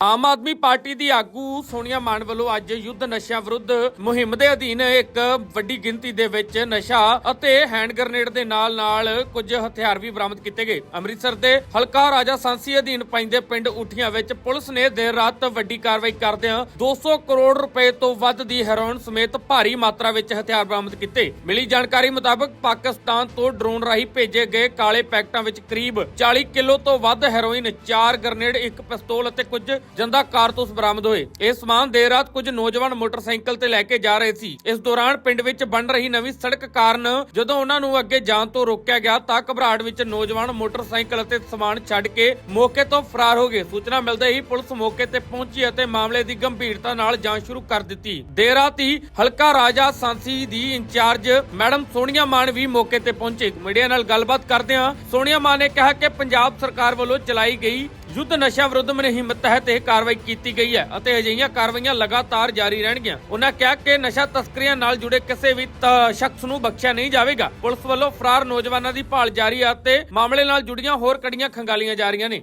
Aam Aadmi party ਦੀ ਆਗੂ ਸੋਨੀਆ ਮਾਨ ਵੱਲੋਂ ਅੱਜ ਯੁੱਧ ਨਸ਼ਿਆਂ ਵਿਰੁੱਧ ਮੁਹਿੰਮ ਦੇ ਅਧੀਨ ਇੱਕ ਵੱਡੀ ਗਿਣਤੀ ਦੇ ਵਿੱਚ ਨਸ਼ਾ ਅਤੇ ਹੈਂਡ ਗ੍ਰਨੇਡ ਦੇ ਨਾਲ-ਨਾਲ ਕੁਝ ਹਥਿਆਰ ਵੀ ਬਰਾਮਦ ਕੀਤੇ ਗਏ। ਅੰਮ੍ਰਿਤਸਰ ਦੇ ਹਲਕਾ ਰਾਜਾ ਸਾਂਸੀ ਅਧੀਨ ਪੈਂਦੇ ਪਿੰਡ ਉਠੀਆਂ ਵਿੱਚ ਪੁਲਿਸ ਨੇ ਦੇਰ ਰਾਤ ਵੱਡੀ ਕਾਰਵਾਈ ਕਰਦਿਆਂ 200 ਕਰੋੜ ਰੁਪਏ ਤੋਂ ਵੱਧ ਦੀ ਹੈਰੋਇਨ ਸਮੇਤ ਭਾਰੀ ਮਾਤਰਾ ਵਿੱਚ ਹਥਿਆਰ ਬਰਾਮਦ ਕੀਤੇ। ਮਿਲੀ ਜਾਣਕਾਰੀ ਮੁਤਾਬਕ ਪਾਕਿਸਤਾਨ ਤੋਂ ਡਰੋਨ ਰਾਹੀਂ ਭੇਜੇ ਗਏ ਕਾਲੇ ਪੈਕਟਾਂ ਵਿੱਚ ਕਰੀਬ 40 ਕਿਲੋ ਤੋਂ ਵੱਧ ਹੈਰੋਇਨ 4 ਗ੍ਰਨੇਡ, ਇੱਕ ਪਿਸਤੌਲ ਅਤੇ ਕੁਝ ਜੰਦਾ ਕਾਰਤੂਸ ਬਰਾਮਦ ਹੋਏ। ਇਹ ਸਮਾਨ ਦੇਰ ਰਾਤ ਕੁਝ ਨੌਜਵਾਨ ਮੋਟਰਸਾਈਕਲ ਤੇ ਲੈ ਕੇ ਜਾ ਰਹੇ ਸੀ। ਇਸ ਦੌਰਾਨ ਪਿੰਡ ਵਿੱਚ ਬਣ ਰਹੀ ਨਵੀਂ ਸੜਕ ਕਾਰਨ ਜਦੋਂ ਉਹਨਾਂ ਨੂੰ ਅੱਗੇ ਜਾਣ ਤੋਂ ਰੋਕਿਆ ਗਿਆ ਤਾਂ ਘਬਰਾਹਟ ਵਿੱਚ ਨੌਜਵਾਨ ਮੋਟਰਸਾਈਕਲ ਅਤੇ ਸਮਾਨ ਛੱਡ ਕੇ ਮੌਕੇ ਤੋਂ ਫਰਾਰ ਹੋ ਗਏ। ਸੂਚਨਾ ਮਿਲਦੇ ਹੀ ਪੁਲਿਸ ਮੌਕੇ ਤੇ ਪਹੁੰਚੀ ਅਤੇ ਮਾਮਲੇ ਦੀ ਗੰਭੀਰਤਾ ਨਾਲ ਜਾਂਚ ਸ਼ੁਰੂ ਕਰ ਦਿੱਤੀ। ਦੇਰ ਰਾਤ ਹੀ ਹਲਕਾ ਰਾਜਾ ਸਾਂਸੀ ਦੀ in charge madam Sonia Mann ਵੀ ਮੌਕੇ ਤੇ ਪਹੁੰਚੇ। ਮੀਡੀਆ ਨਾਲ ਗੱਲਬਾਤ ਕਰਦਿਆਂ ਸੋਨੀਆ ਮਾਨ ਨੇ ਕਿਹਾ ਕਿ ਪੰਜਾਬ ਸਰਕਾਰ ਵੱਲੋਂ ਚਲਾਈ ਗਈ ਯੁੱਧ ਨਸ਼ਾ ਵਿਰੁੱਧ ਮੁਹਿੰਮ ਤਹਿਤ ਇਹ ਕਾਰਵਾਈ ਕੀਤੀ ਗਈ ਹੈ ਅਤੇ ਅਜਿਹੀਆਂ ਕਾਰਵਾਈਆਂ ਲਗਾਤਾਰ ਜਾਰੀ ਰਹਿਣਗੀਆਂ। ਉਹਨਾਂ ਕਿਹਾ ਕਿ ਨਸ਼ਾ ਤਸਕਰੀਆਂ ਨਾਲ ਜੁੜੇ ਕਿਸੇ ਵੀ ਸ਼ਖਸ ਨੂੰ ਬਖਸ਼ਿਆ ਨਹੀਂ ਜਾਵੇਗਾ। ਪੁਲਿਸ ਵੱਲੋਂ ਫਰਾਰ ਨੌਜਵਾਨਾਂ ਦੀ ਭਾਲ ਜਾਰੀ ਹੈ ਅਤੇ ਮਾਮਲੇ ਨਾਲ ਜੁੜੀਆਂ ਹੋਰ ਕੜੀਆਂ ਖੰਗਾਲੀਆਂ ਜਾ ਰਹੀਆਂ ਨੇ।